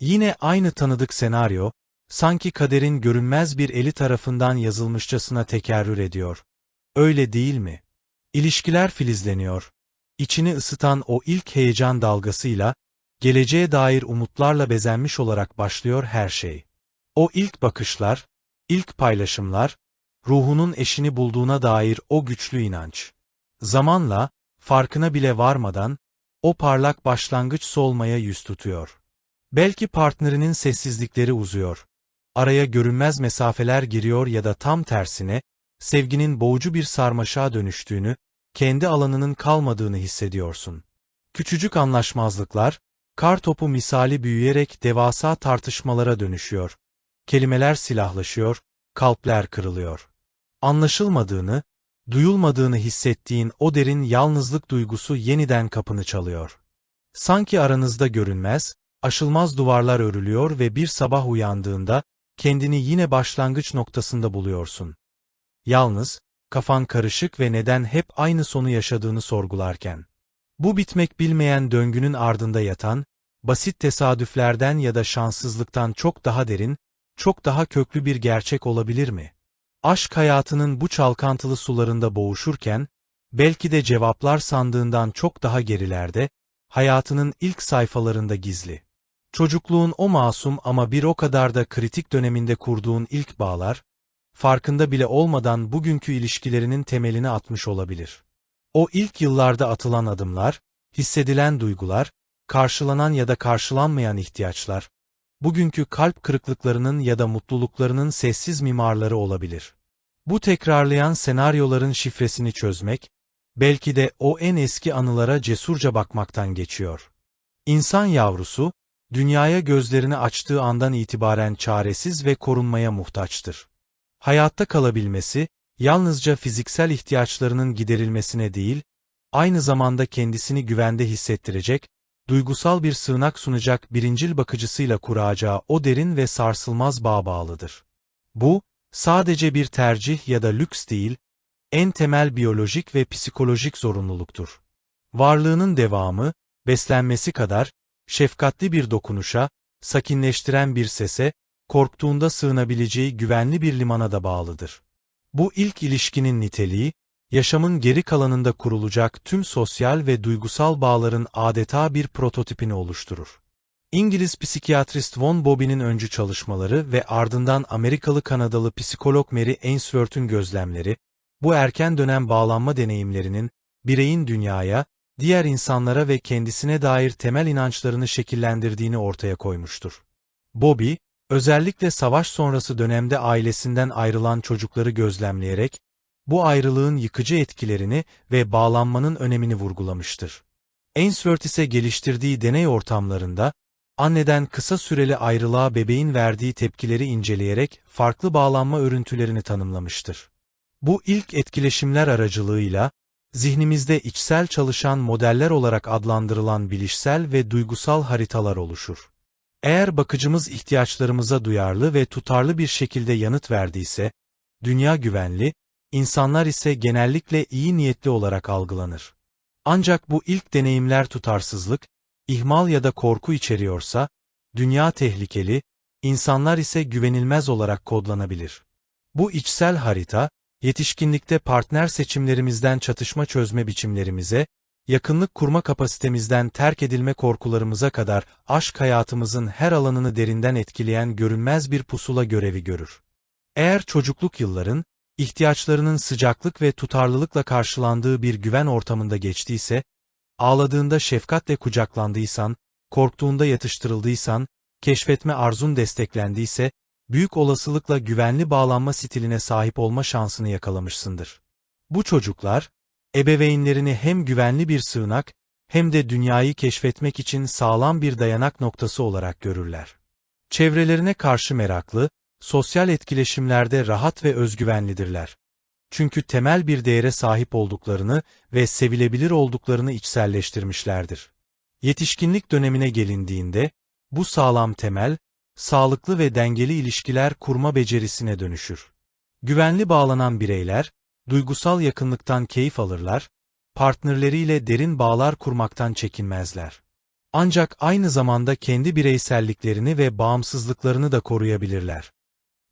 Yine aynı tanıdık senaryo, sanki kaderin görünmez bir eli tarafından yazılmışçasına tekerrür ediyor. Öyle değil mi? İlişkiler filizleniyor. İçini ısıtan o ilk heyecan dalgasıyla, geleceğe dair umutlarla bezenmiş olarak başlıyor her şey. O ilk bakışlar, ilk paylaşımlar, ruhunun eşini bulduğuna dair o güçlü inanç. Zamanla, farkına bile varmadan, o parlak başlangıç solmaya yüz tutuyor. Belki partnerinin sessizlikleri uzuyor. Araya görünmez mesafeler giriyor ya da tam tersine, sevginin boğucu bir sarmaşağa dönüştüğünü, kendi alanının kalmadığını hissediyorsun. Küçücük anlaşmazlıklar, kar topu misali büyüyerek devasa tartışmalara dönüşüyor. Kelimeler silahlaşıyor, kalpler kırılıyor. Anlaşılmadığını, duyulmadığını hissettiğin o derin yalnızlık duygusu yeniden kapını çalıyor. Sanki aranızda görünmez, aşılmaz duvarlar örülüyor ve bir sabah uyandığında, kendini yine başlangıç noktasında buluyorsun. Yalnız, kafan karışık ve neden hep aynı sonu yaşadığını sorgularken. Bu bitmek bilmeyen döngünün ardında yatan, basit tesadüflerden ya da şanssızlıktan çok daha derin, çok daha köklü bir gerçek olabilir mi? Aşk hayatının bu çalkantılı sularında boğuşurken, belki de cevaplar sandığından çok daha gerilerde, hayatının ilk sayfalarında gizli. Çocukluğun o masum ama bir o kadar da kritik döneminde kurduğun ilk bağlar, farkında bile olmadan bugünkü ilişkilerinin temelini atmış olabilir. O ilk yıllarda atılan adımlar, hissedilen duygular, karşılanan ya da karşılanmayan ihtiyaçlar, bugünkü kalp kırıklıklarının ya da mutluluklarının sessiz mimarları olabilir. Bu tekrarlayan senaryoların şifresini çözmek, belki de o en eski anılara cesurca bakmaktan geçiyor. İnsan yavrusu, dünyaya gözlerini açtığı andan itibaren çaresiz ve korunmaya muhtaçtır. Hayatta kalabilmesi, yalnızca fiziksel ihtiyaçlarının giderilmesine değil, aynı zamanda kendisini güvende hissettirecek, duygusal bir sığınak sunacak birincil bakıcısıyla kuracağı o derin ve sarsılmaz bağ bağlıdır. Bu, sadece bir tercih ya da lüks değil, en temel biyolojik ve psikolojik zorunluluktur. Varlığının devamı, beslenmesi kadar, şefkatli bir dokunuşa, sakinleştiren bir sese, korktuğunda sığınabileceği güvenli bir limana da bağlıdır. Bu ilk ilişkinin niteliği, yaşamın geri kalanında kurulacak tüm sosyal ve duygusal bağların adeta bir prototipini oluşturur. İngiliz psikiyatrist Von Bobby'nin öncü çalışmaları ve ardından Amerikalı-Kanadalı psikolog Mary Ainsworth'un gözlemleri, bu erken dönem bağlanma deneyimlerinin, bireyin dünyaya, diğer insanlara ve kendisine dair temel inançlarını şekillendirdiğini ortaya koymuştur. Bobby, özellikle savaş sonrası dönemde ailesinden ayrılan çocukları gözlemleyerek, bu ayrılığın yıkıcı etkilerini ve bağlanmanın önemini vurgulamıştır. Ainsworth ise geliştirdiği deney ortamlarında, anneden kısa süreli ayrılığa bebeğin verdiği tepkileri inceleyerek farklı bağlanma örüntülerini tanımlamıştır. Bu ilk etkileşimler aracılığıyla, zihnimizde içsel çalışan modeller olarak adlandırılan bilişsel ve duygusal haritalar oluşur. Eğer bakıcımız ihtiyaçlarımıza duyarlı ve tutarlı bir şekilde yanıt verdiyse, dünya güvenli, insanlar ise genellikle iyi niyetli olarak algılanır. Ancak bu ilk deneyimler tutarsızlık, ihmal ya da korku içeriyorsa, dünya tehlikeli, insanlar ise güvenilmez olarak kodlanabilir. Bu içsel harita, yetişkinlikte partner seçimlerimizden çatışma çözme biçimlerimize, yakınlık kurma kapasitemizden terk edilme korkularımıza kadar aşk hayatımızın her alanını derinden etkileyen görünmez bir pusula görevi görür. Eğer çocukluk yılların, ihtiyaçlarının sıcaklık ve tutarlılıkla karşılandığı bir güven ortamında geçtiyse, ağladığında şefkatle kucaklandıysan, korktuğunda yatıştırıldıysan, keşfetme arzun desteklendiyse, büyük olasılıkla güvenli bağlanma stiline sahip olma şansını yakalamışsındır. Bu çocuklar, ebeveynlerini hem güvenli bir sığınak, hem de dünyayı keşfetmek için sağlam bir dayanak noktası olarak görürler. Çevrelerine karşı meraklı, sosyal etkileşimlerde rahat ve özgüvenlidirler. Çünkü temel bir değere sahip olduklarını ve sevilebilir olduklarını içselleştirmişlerdir. Yetişkinlik dönemine gelindiğinde, bu sağlam temel, sağlıklı ve dengeli ilişkiler kurma becerisine dönüşür. Güvenli bağlanan bireyler, duygusal yakınlıktan keyif alırlar, partnerleriyle derin bağlar kurmaktan çekinmezler. Ancak aynı zamanda kendi bireyselliklerini ve bağımsızlıklarını da koruyabilirler.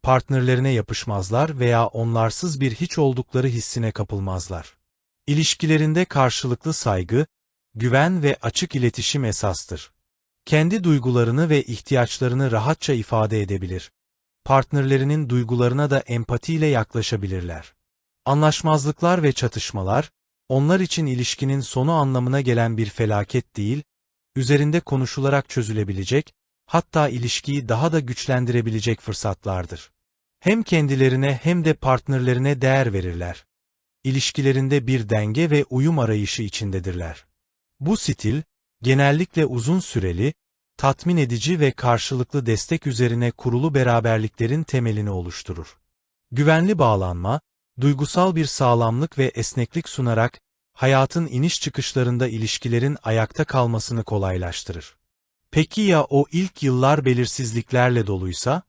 Partnerlerine yapışmazlar veya onlarsız bir hiç oldukları hissine kapılmazlar. İlişkilerinde karşılıklı saygı, güven ve açık iletişim esastır. Kendi duygularını ve ihtiyaçlarını rahatça ifade edebilir. Partnerlerinin duygularına da empatiyle yaklaşabilirler. Anlaşmazlıklar ve çatışmalar, onlar için ilişkinin sonu anlamına gelen bir felaket değil, üzerinde konuşularak çözülebilecek, hatta ilişkiyi daha da güçlendirebilecek fırsatlardır. Hem kendilerine hem de partnerlerine değer verirler. İlişkilerinde bir denge ve uyum arayışı içindedirler. Bu stil, genellikle uzun süreli, tatmin edici ve karşılıklı destek üzerine kurulu beraberliklerin temelini oluşturur. Güvenli bağlanma, duygusal bir sağlamlık ve esneklik sunarak, hayatın iniş çıkışlarında ilişkilerin ayakta kalmasını kolaylaştırır. Peki ya o ilk yıllar belirsizliklerle doluysa?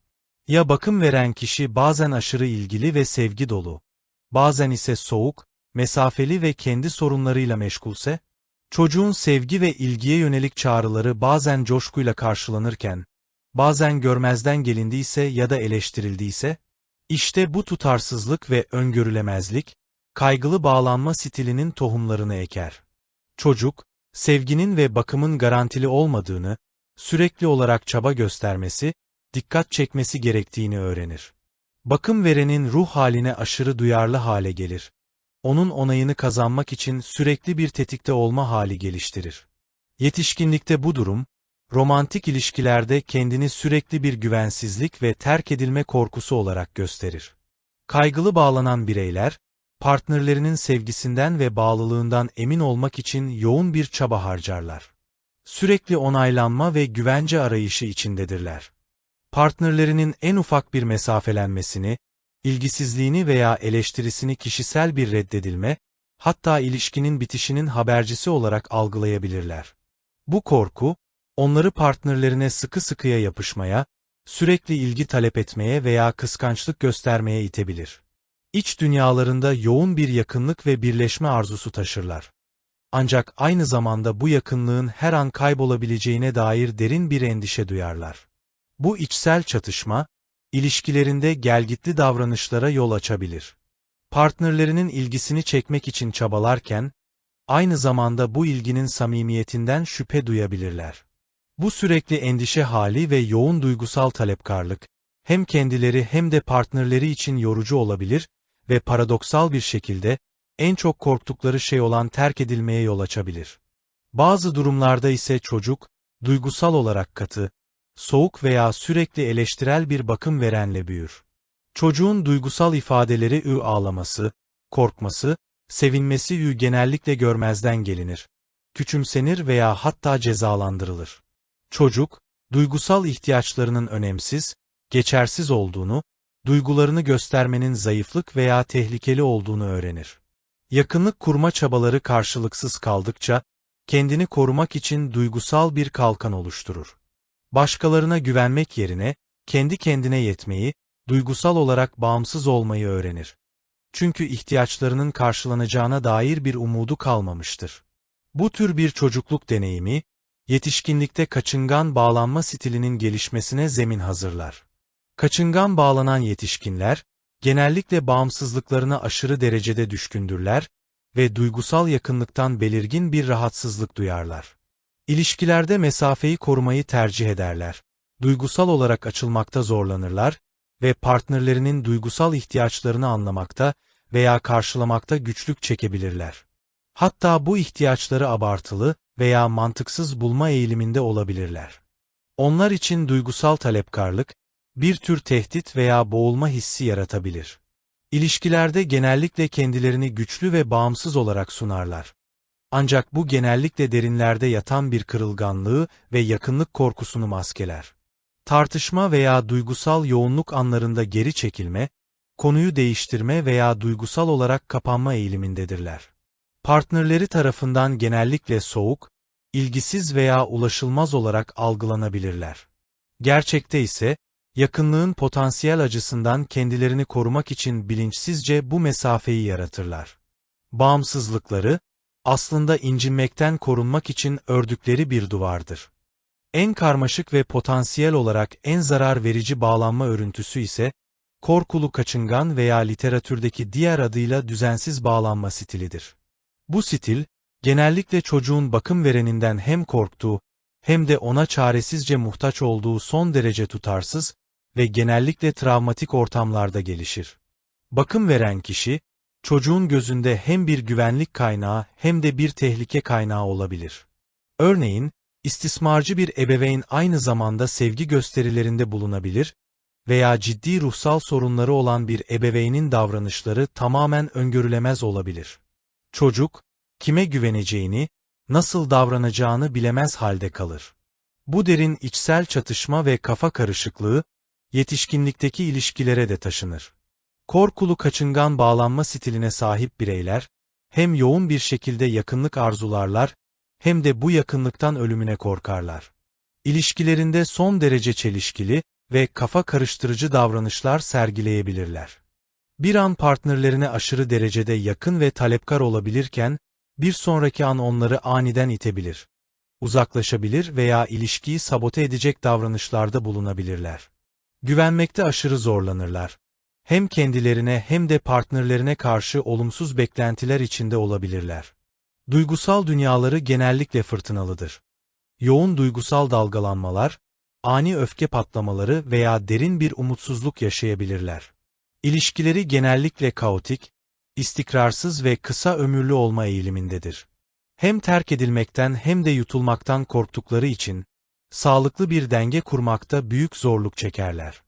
Ya bakım veren kişi bazen aşırı ilgili ve sevgi dolu, bazen ise soğuk, mesafeli ve kendi sorunlarıyla meşgulse? Çocuğun sevgi ve ilgiye yönelik çağrıları bazen coşkuyla karşılanırken, bazen görmezden gelindiyse ya da eleştirildiyse, işte bu tutarsızlık ve öngörülemezlik, kaygılı bağlanma stilinin tohumlarını eker. Çocuk, sevginin ve bakımın garantili olmadığını, sürekli olarak çaba göstermesi, dikkat çekmesi gerektiğini öğrenir. Bakım verenin ruh haline aşırı duyarlı hale gelir. Onun onayını kazanmak için sürekli bir tetikte olma hali geliştirir. Yetişkinlikte bu durum, romantik ilişkilerde kendini sürekli bir güvensizlik ve terk edilme korkusu olarak gösterir. Kaygılı bağlanan bireyler, partnerlerinin sevgisinden ve bağlılığından emin olmak için yoğun bir çaba harcarlar. Sürekli onaylanma ve güvence arayışı içindedirler. Partnerlerinin en ufak bir mesafelenmesini, ilgisizliğini veya eleştirisini kişisel bir reddedilme, hatta ilişkinin bitişinin habercisi olarak algılayabilirler. Bu korku, onları partnerlerine sıkı sıkıya yapışmaya, sürekli ilgi talep etmeye veya kıskançlık göstermeye itebilir. İç dünyalarında yoğun bir yakınlık ve birleşme arzusu taşırlar. Ancak aynı zamanda bu yakınlığın her an kaybolabileceğine dair derin bir endişe duyarlar. Bu içsel çatışma, ilişkilerinde gelgitli davranışlara yol açabilir. Partnerlerinin ilgisini çekmek için çabalarken, aynı zamanda bu ilginin samimiyetinden şüphe duyabilirler. Bu sürekli endişe hali ve yoğun duygusal talepkarlık, hem kendileri hem de partnerleri için yorucu olabilir ve paradoksal bir şekilde, en çok korktukları şey olan terk edilmeye yol açabilir. Bazı durumlarda ise çocuk, duygusal olarak katı, soğuk veya sürekli eleştirel bir bakım verenle büyür. Çocuğun duygusal ifadeleri ü ağlaması, korkması, sevinmesi ü genellikle görmezden gelinir. Küçümsenir veya hatta cezalandırılır. Çocuk, duygusal ihtiyaçlarının önemsiz, geçersiz olduğunu, duygularını göstermenin zayıflık veya tehlikeli olduğunu öğrenir. Yakınlık kurma çabaları karşılıksız kaldıkça, kendini korumak için duygusal bir kalkan oluşturur. Başkalarına güvenmek yerine, kendi kendine yetmeyi, duygusal olarak bağımsız olmayı öğrenir. Çünkü ihtiyaçlarının karşılanacağına dair bir umudu kalmamıştır. Bu tür bir çocukluk deneyimi, yetişkinlikte kaçıngan bağlanma stilinin gelişmesine zemin hazırlar. Kaçıngan bağlanan yetişkinler, genellikle bağımsızlıklarına aşırı derecede düşkündürler ve duygusal yakınlıktan belirgin bir rahatsızlık duyarlar. İlişkilerde mesafeyi korumayı tercih ederler. Duygusal olarak açılmakta zorlanırlar ve partnerlerinin duygusal ihtiyaçlarını anlamakta veya karşılamakta güçlük çekebilirler. Hatta bu ihtiyaçları abartılı veya mantıksız bulma eğiliminde olabilirler. Onlar için duygusal talepkarlık, bir tür tehdit veya boğulma hissi yaratabilir. İlişkilerde genellikle kendilerini güçlü ve bağımsız olarak sunarlar. Ancak bu genellikle derinlerde yatan bir kırılganlığı ve yakınlık korkusunu maskeler. Tartışma veya duygusal yoğunluk anlarında geri çekilme, konuyu değiştirme veya duygusal olarak kapanma eğilimindedirler. Partnerleri tarafından genellikle soğuk, ilgisiz veya ulaşılmaz olarak algılanabilirler. Gerçekte ise, yakınlığın potansiyel acısından kendilerini korumak için bilinçsizce bu mesafeyi yaratırlar. Bağımsızlıkları, aslında incinmekten korunmak için ördükleri bir duvardır. En karmaşık ve potansiyel olarak en zarar verici bağlanma örüntüsü ise, korkulu kaçıngan veya literatürdeki diğer adıyla düzensiz bağlanma stilidir. Bu stil, genellikle çocuğun bakım vereninden hem korktuğu, hem de ona çaresizce muhtaç olduğu son derece tutarsız ve genellikle travmatik ortamlarda gelişir. Bakım veren kişi, çocuğun gözünde hem bir güvenlik kaynağı hem de bir tehlike kaynağı olabilir. Örneğin, istismarcı bir ebeveyn aynı zamanda sevgi gösterilerinde bulunabilir veya ciddi ruhsal sorunları olan bir ebeveynin davranışları tamamen öngörülemez olabilir. Çocuk, kime güveneceğini, nasıl davranacağını bilemez halde kalır. Bu derin içsel çatışma ve kafa karışıklığı, yetişkinlikteki ilişkilere de taşınır. Korkulu kaçıngan bağlanma stiline sahip bireyler, hem yoğun bir şekilde yakınlık arzularlar, hem de bu yakınlıktan ölümüne korkarlar. İlişkilerinde son derece çelişkili ve kafa karıştırıcı davranışlar sergileyebilirler. Bir an partnerlerine aşırı derecede yakın ve talepkar olabilirken, bir sonraki an onları aniden itebilir. Uzaklaşabilir veya ilişkiyi sabote edecek davranışlarda bulunabilirler. Güvenmekte aşırı zorlanırlar. Hem kendilerine hem de partnerlerine karşı olumsuz beklentiler içinde olabilirler. Duygusal dünyaları genellikle fırtınalıdır. Yoğun duygusal dalgalanmalar, ani öfke patlamaları veya derin bir umutsuzluk yaşayabilirler. İlişkileri genellikle kaotik, istikrarsız ve kısa ömürlü olma eğilimindedir. Hem terk edilmekten hem de yutulmaktan korktukları için, sağlıklı bir denge kurmakta büyük zorluk çekerler.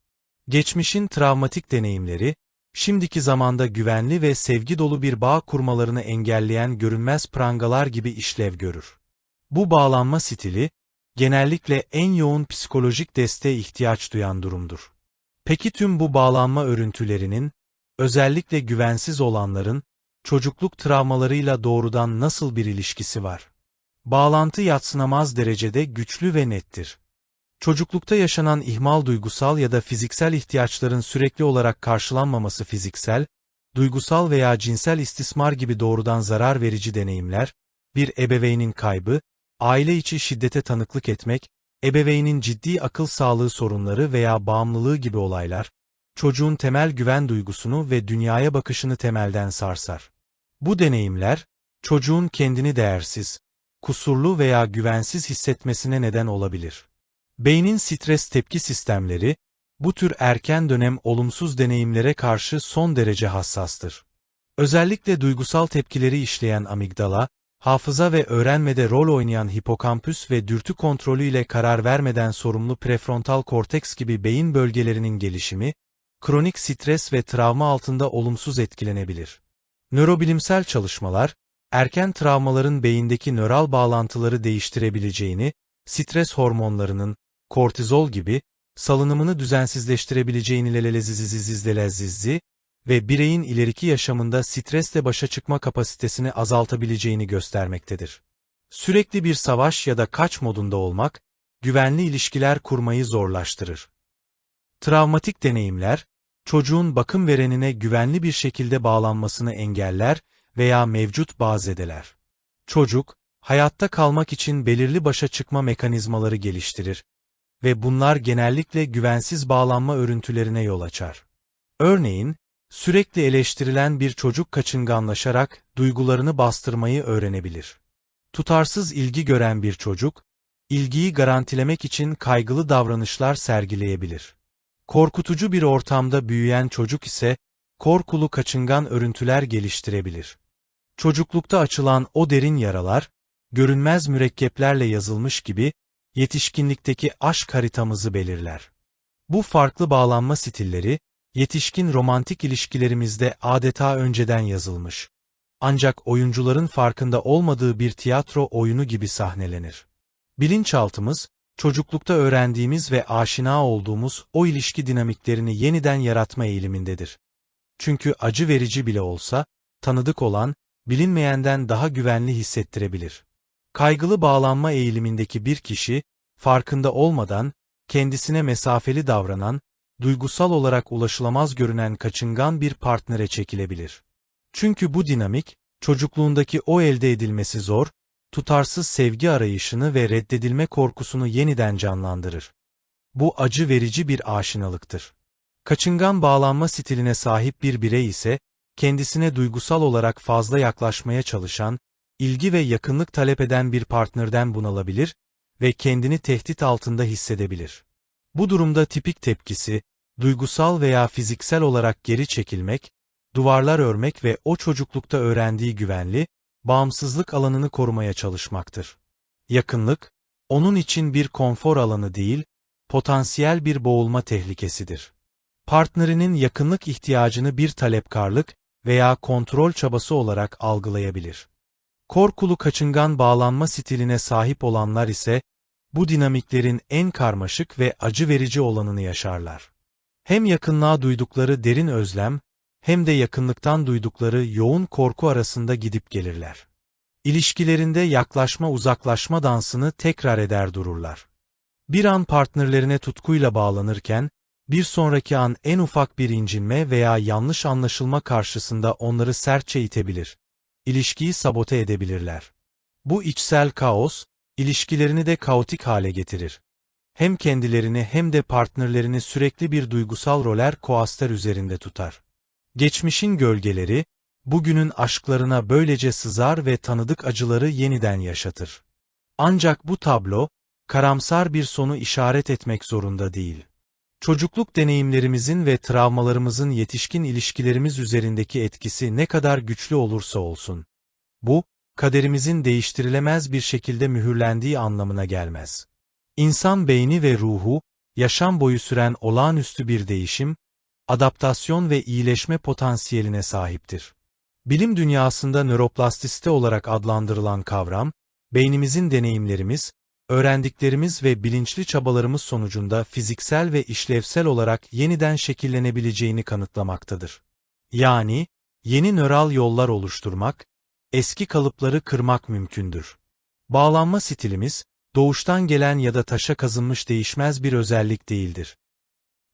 Geçmişin travmatik deneyimleri, şimdiki zamanda güvenli ve sevgi dolu bir bağ kurmalarını engelleyen görünmez prangalar gibi işlev görür. Bu bağlanma stili, genellikle en yoğun psikolojik desteğe ihtiyaç duyan durumdur. Peki tüm bu bağlanma örüntülerinin, özellikle güvensiz olanların, çocukluk travmalarıyla doğrudan nasıl bir ilişkisi var? Bağlantı yatsınamaz derecede güçlü ve nettir. Çocuklukta yaşanan ihmal duygusal ya da fiziksel ihtiyaçların sürekli olarak karşılanmaması fiziksel, duygusal veya cinsel istismar gibi doğrudan zarar verici deneyimler, bir ebeveynin kaybı, aile içi şiddete tanıklık etmek, ebeveynin ciddi akıl sağlığı sorunları veya bağımlılığı gibi olaylar, çocuğun temel güven duygusunu ve dünyaya bakışını temelden sarsar. Bu deneyimler, çocuğun kendini değersiz, kusurlu veya güvensiz hissetmesine neden olabilir. Beynin stres tepki sistemleri, bu tür erken dönem olumsuz deneyimlere karşı son derece hassastır. Özellikle duygusal tepkileri işleyen amigdala, hafıza ve öğrenmede rol oynayan hipokampüs ve dürtü kontrolü ile karar vermeden sorumlu prefrontal korteks gibi beyin bölgelerinin gelişimi, kronik stres ve travma altında olumsuz etkilenebilir. Nörobilimsel çalışmalar, erken travmaların beyindeki nöral bağlantıları değiştirebileceğini, stres hormonlarının, kortizol gibi, salınımını düzensizleştirebileceğini lelelezizizizlelezizzi ve bireyin ileriki yaşamında stresle başa çıkma kapasitesini azaltabileceğini göstermektedir. Sürekli bir savaş ya da kaç modunda olmak, güvenli ilişkiler kurmayı zorlaştırır. Travmatik deneyimler, çocuğun bakım verenine güvenli bir şekilde bağlanmasını engeller veya mevcut bazedeler. Çocuk, hayatta kalmak için belirli başa çıkma mekanizmaları geliştirir ve bunlar genellikle güvensiz bağlanma örüntülerine yol açar. Örneğin, sürekli eleştirilen bir çocuk kaçınganlaşarak duygularını bastırmayı öğrenebilir. Tutarsız ilgi gören bir çocuk, ilgiyi garantilemek için kaygılı davranışlar sergileyebilir. Korkutucu bir ortamda büyüyen çocuk ise, korkulu kaçıngan örüntüler geliştirebilir. Çocuklukta açılan o derin yaralar, görünmez mürekkeplerle yazılmış gibi, yetişkinlikteki aşk haritamızı belirler. Bu farklı bağlanma stilleri, yetişkin romantik ilişkilerimizde adeta önceden yazılmış. Ancak oyuncuların farkında olmadığı bir tiyatro oyunu gibi sahnelenir. Bilinçaltımız, çocuklukta öğrendiğimiz ve aşina olduğumuz o ilişki dinamiklerini yeniden yaratma eğilimindedir. Çünkü acı verici bile olsa, tanıdık olan, bilinmeyenden daha güvenli hissettirebilir. Kaygılı bağlanma eğilimindeki bir kişi, farkında olmadan, kendisine mesafeli davranan, duygusal olarak ulaşılamaz görünen kaçıngan bir partnere çekilebilir. Çünkü bu dinamik, çocukluğundaki o elde edilmesi zor, tutarsız sevgi arayışını ve reddedilme korkusunu yeniden canlandırır. Bu acı verici bir aşinalıktır. Kaçıngan bağlanma stiline sahip bir birey ise, kendisine duygusal olarak fazla yaklaşmaya çalışan, ilgi ve yakınlık talep eden bir partnerden bunalabilir ve kendini tehdit altında hissedebilir. Bu durumda tipik tepkisi, duygusal veya fiziksel olarak geri çekilmek, duvarlar örmek ve o çocuklukta öğrendiği güvenli, bağımsızlık alanını korumaya çalışmaktır. Yakınlık, onun için bir konfor alanı değil, potansiyel bir boğulma tehlikesidir. Partnerinin yakınlık ihtiyacını bir talepkarlık veya kontrol çabası olarak algılayabilir. Korkulu kaçıngan bağlanma stiline sahip olanlar ise, bu dinamiklerin en karmaşık ve acı verici olanını yaşarlar. Hem yakınlığa duydukları derin özlem, hem de yakınlıktan duydukları yoğun korku arasında gidip gelirler. İlişkilerinde yaklaşma uzaklaşma dansını tekrar eder dururlar. Bir an partnerlerine tutkuyla bağlanırken, bir sonraki an en ufak bir incinme veya yanlış anlaşılma karşısında onları sertçe itebilir. İlişkiyi sabote edebilirler. Bu içsel kaos, ilişkilerini de kaotik hale getirir. Hem kendilerini hem de partnerlerini sürekli bir duygusal roller coaster üzerinde tutar. Geçmişin gölgeleri, bugünün aşklarına böylece sızar ve tanıdık acıları yeniden yaşatır. Ancak bu tablo, karamsar bir sonu işaret etmek zorunda değil. Çocukluk deneyimlerimizin ve travmalarımızın yetişkin ilişkilerimiz üzerindeki etkisi ne kadar güçlü olursa olsun. Bu, kaderimizin değiştirilemez bir şekilde mühürlendiği anlamına gelmez. İnsan beyni ve ruhu, yaşam boyu süren olağanüstü bir değişim, adaptasyon ve iyileşme potansiyeline sahiptir. Bilim dünyasında nöroplastisite olarak adlandırılan kavram, beynimizin deneyimlerimiz, öğrendiklerimiz ve bilinçli çabalarımız sonucunda fiziksel ve işlevsel olarak yeniden şekillenebileceğini kanıtlamaktadır. Yani, yeni nöral yollar oluşturmak, eski kalıpları kırmak mümkündür. Bağlanma stilimiz, doğuştan gelen ya da taşa kazınmış değişmez bir özellik değildir.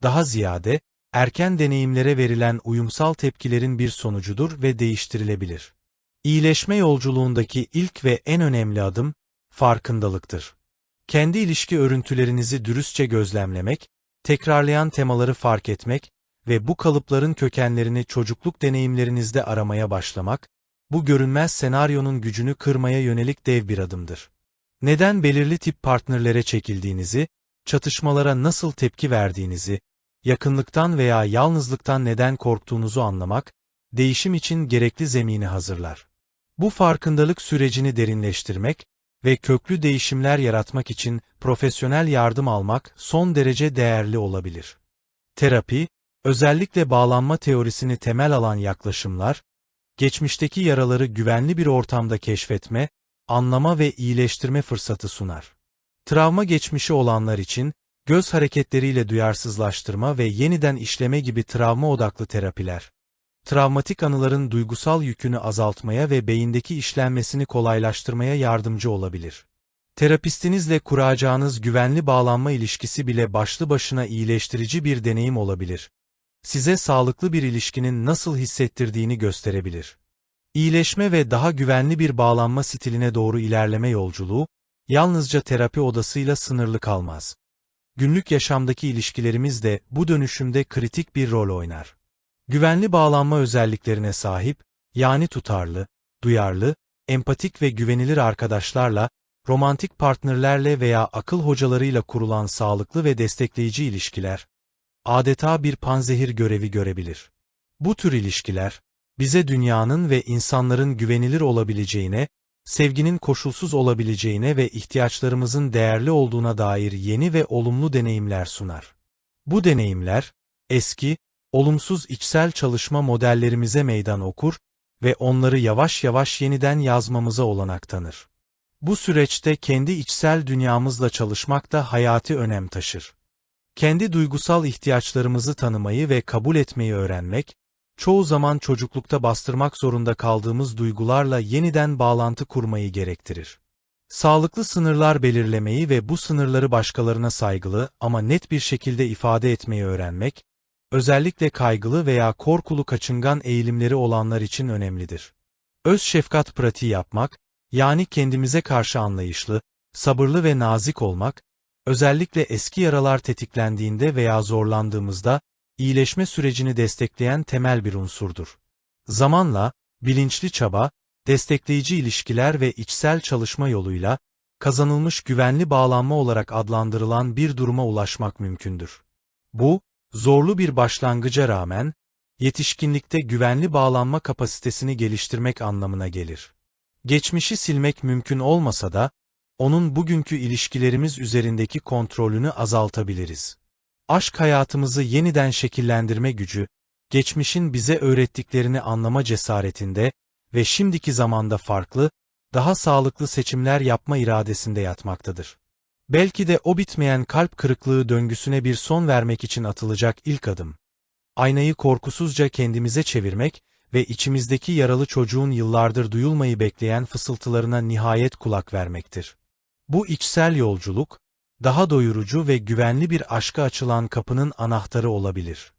Daha ziyade, erken deneyimlere verilen uyumsal tepkilerin bir sonucudur ve değiştirilebilir. İyileşme yolculuğundaki ilk ve en önemli adım, farkındalıktır. Kendi ilişki örüntülerinizi dürüstçe gözlemlemek, tekrarlayan temaları fark etmek ve bu kalıpların kökenlerini çocukluk deneyimlerinizde aramaya başlamak, bu görünmez senaryonun gücünü kırmaya yönelik dev bir adımdır. Neden belirli tip partnerlere çekildiğinizi, çatışmalara nasıl tepki verdiğinizi, yakınlıktan veya yalnızlıktan neden korktuğunuzu anlamak, değişim için gerekli zemini hazırlar. Bu farkındalık sürecini derinleştirmek ve köklü değişimler yaratmak için profesyonel yardım almak son derece değerli olabilir. Terapi, özellikle bağlanma teorisini temel alan yaklaşımlar, geçmişteki yaraları güvenli bir ortamda keşfetme, anlama ve iyileştirme fırsatı sunar. Travma geçmişi olanlar için, göz hareketleriyle duyarsızlaştırma ve yeniden işleme gibi travma odaklı terapiler, travmatik anıların duygusal yükünü azaltmaya ve beyindeki işlenmesini kolaylaştırmaya yardımcı olabilir. Terapistinizle kuracağınız güvenli bağlanma ilişkisi bile başlı başına iyileştirici bir deneyim olabilir. Size sağlıklı bir ilişkinin nasıl hissettirdiğini gösterebilir. İyileşme ve daha güvenli bir bağlanma stiline doğru ilerleme yolculuğu, yalnızca terapi odasıyla sınırlı kalmaz. Günlük yaşamdaki ilişkilerimiz de bu dönüşümde kritik bir rol oynar. Güvenli bağlanma özelliklerine sahip, yani tutarlı, duyarlı, empatik ve güvenilir arkadaşlarla, romantik partnerlerle veya akıl hocalarıyla kurulan sağlıklı ve destekleyici ilişkiler, adeta bir panzehir görevi görebilir. Bu tür ilişkiler, bize dünyanın ve insanların güvenilir olabileceğine, sevginin koşulsuz olabileceğine ve ihtiyaçlarımızın değerli olduğuna dair yeni ve olumlu deneyimler sunar. Bu deneyimler, eski, olumsuz içsel çalışma modellerimize meydan okur ve onları yavaş yavaş yeniden yazmamıza olanak tanır. Bu süreçte kendi içsel dünyamızla çalışmak da hayati önem taşır. Kendi duygusal ihtiyaçlarımızı tanımayı ve kabul etmeyi öğrenmek, çoğu zaman çocuklukta bastırmak zorunda kaldığımız duygularla yeniden bağlantı kurmayı gerektirir. Sağlıklı sınırlar belirlemeyi ve bu sınırları başkalarına saygılı ama net bir şekilde ifade etmeyi öğrenmek, özellikle kaygılı veya korkulu kaçıngan eğilimleri olanlar için önemlidir. Öz şefkat pratiği yapmak, yani kendimize karşı anlayışlı, sabırlı ve nazik olmak, özellikle eski yaralar tetiklendiğinde veya zorlandığımızda, iyileşme sürecini destekleyen temel bir unsurdur. Zamanla, bilinçli çaba, destekleyici ilişkiler ve içsel çalışma yoluyla, kazanılmış güvenli bağlanma olarak adlandırılan bir duruma ulaşmak mümkündür. Bu, zorlu bir başlangıca rağmen, yetişkinlikte güvenli bağlanma kapasitesini geliştirmek anlamına gelir. Geçmişi silmek mümkün olmasa da, onun bugünkü ilişkilerimiz üzerindeki kontrolünü azaltabiliriz. Aşk hayatımızı yeniden şekillendirme gücü, geçmişin bize öğrettiklerini anlama cesaretinde ve şimdiki zamanda farklı, daha sağlıklı seçimler yapma iradesinde yatmaktadır. Belki de o bitmeyen kalp kırıklığı döngüsüne bir son vermek için atılacak ilk adım. Aynayı korkusuzca kendimize çevirmek ve içimizdeki yaralı çocuğun yıllardır duyulmayı bekleyen fısıltılarına nihayet kulak vermektir. Bu içsel yolculuk, daha doyurucu ve güvenli bir aşka açılan kapının anahtarı olabilir.